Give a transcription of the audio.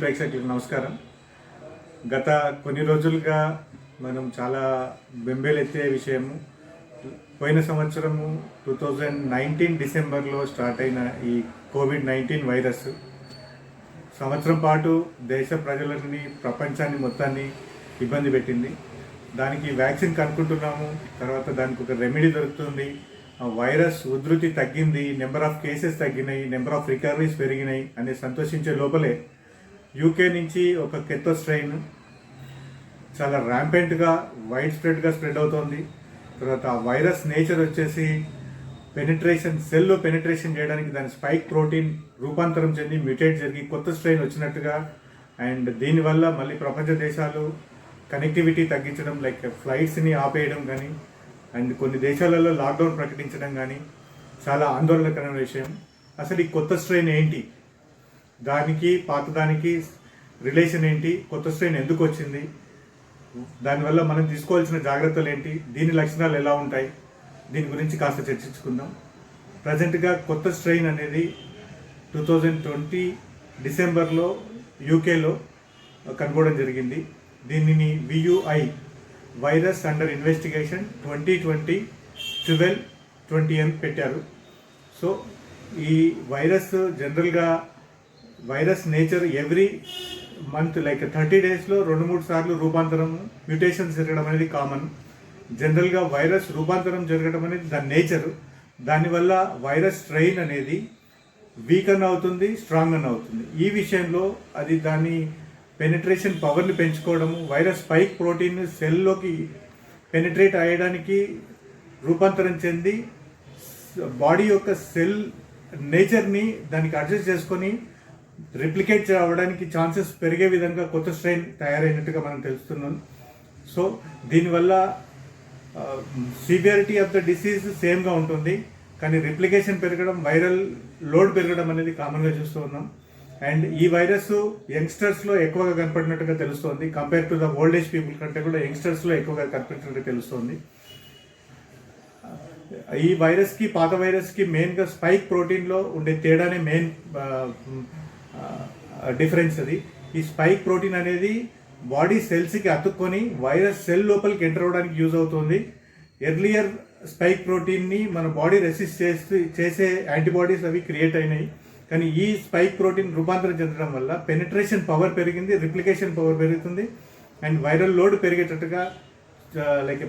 ప్రేక్షకులకు నమస్కారం. గత కొన్ని రోజులుగా మనం చాలా బెంబేలెత్తే విషయము. పోయిన సంవత్సరము టూ థౌజండ్ నైన్టీన్ డిసెంబర్లో స్టార్ట్ అయిన ఈ కోవిడ్ నైన్టీన్ వైరస్. సంవత్సరం పాటు దేశ ప్రజలని ప్రపంచాన్ని మొత్తాన్ని ఇబ్బంది పెట్టింది. దానికి వ్యాక్సిన్ కనుక్కుంటున్నాము. తర్వాత దానికి ఒక రెమెడీ దొరుకుతుంది. ఆ వైరస్ ఉధృతి తగ్గింది. నెంబర్ ఆఫ్ కేసెస్ తగ్గినాయి. నెంబర్ ఆఫ్ రికవరీస్ పెరిగినాయి అనే సంతోషించే లోపలే యూకే నుంచి ఒక కెతో స్ట్రెయిన్ చాలా ర్యాంపెంట్గా వైడ్ స్ప్రెడ్గా స్ప్రెడ్ అవుతోంది. తర్వాత ఆ వైరస్ నేచర్ వచ్చేసి పెనిట్రేషన్ సెల్లో పెనిట్రేషన్ చేయడానికి దాని స్పైక్ ప్రోటీన్ రూపాంతరం చెంది మ్యూటేట్ జరిగి కొత్త స్ట్రెయిన్ వచ్చినట్టుగా అండ్ దీనివల్ల మళ్ళీ ప్రపంచ దేశాలు కనెక్టివిటీ తగ్గించడం లైక్ ఫ్లైట్స్ని ఆపేయడం కానీ అండ్ కొన్ని దేశాలలో లాక్డౌన్ ప్రకటించడం కానీ చాలా ఆందోళనకరమైన విషయం. అసలు ఈ కొత్త స్ట్రెయిన్ ఏంటి? దానికి పాతదానికి రిలేషన్ ఏంటి కొత్త స్ట్రెయిన్ ఎందుకు వచ్చింది దానివల్ల మనం తీసుకోవాల్సిన జాగ్రత్తలు ఏంటి దీని లక్షణాలు ఎలా ఉంటాయి దీని గురించి కాస్త చర్చించుకుందాం. ప్రజెంట్గా కొత్త స్ట్రెయిన్ అనేది టూ థౌజండ్ ట్వంటీ డిసెంబర్లో యూకేలో కనుగొనడం జరిగింది. దీనిని VUI virus under investigation twenty twenty twelve twenty అని పెట్టారు. సో ఈ వైరస్ జనరల్గా virus nature every month like thirty డేస్లో రెండు మూడు సార్లు రూపాంతరం మ్యూటేషన్ జరగడం అనేది కామన్. జనరల్గా వైరస్ రూపాంతరం జరగడం అనేది దాని నేచర్. దానివల్ల వైరస్ స్ట్రెయిన్ అనేది వీక్ అన్ అవుతుంది స్ట్రాంగ్ అన్ అవుతుంది. ఈ విషయంలో అది దాని పెనిట్రేషన్ పవర్ని పెంచుకోవడము వైరస్ స్పైక్ ప్రోటీన్ సెల్లోకి పెనిట్రేట్ అయ్యడానికి రూపాంతరం చెంది బాడీ యొక్క సెల్ నేచర్ని దానికి అడ్జస్ట్ చేసుకొని రిప్లికేట్ అవ్వడానికి ఛాన్సెస్ పెరిగే విధంగా కొత్త స్ట్రెయిన్ తయారైనట్టుగా మనం తెలుస్తున్నాం. సో దీనివల్ల సివియారిటీ ఆఫ్ ద డిసీజ్ సేమ్గా ఉంటుంది. కానీ రిప్లికేషన్ పెరగడం వైరల్ లోడ్ పెరగడం అనేది కామన్గా చూస్తూ ఉన్నాం. అండ్ ఈ వైరస్ యంగ్స్టర్స్లో ఎక్కువగా కనపడినట్టుగా తెలుస్తోంది. Compare to the old age people కంటే కూడా యంగ్స్టర్స్లో ఎక్కువగా కనిపించినట్టుగా తెలుస్తోంది. ఈ వైరస్కి పాత వైరస్కి మెయిన్గా స్పైక్ ప్రోటీన్లో ఉండే తేడానే మెయిన్ డిఫరెన్స్ అది. ఈ స్పైక్ ప్రోటీన్ అనేది బాడీ సెల్స్కి అతుక్కొని వైరస్ సెల్ లోపలికి ఎంటర్ అవ్వడానికి యూజ్ అవుతుంది. ఎర్లియర్ స్పైక్ ప్రోటీన్ని మన బాడీ రెసిస్ట్ చేసి చేసే యాంటీబాడీస్ అవి క్రియేట్ అయినాయి. కానీ ఈ స్పైక్ ప్రోటీన్ రూపాంతరం చెందడం వల్ల పెనిట్రేషన్ పవర్ పెరిగింది రిప్లికేషన్ పవర్ పెరుగుతుంది. అండ్ వైరల్ లోడ్ పెరిగేటట్టుగా లైక్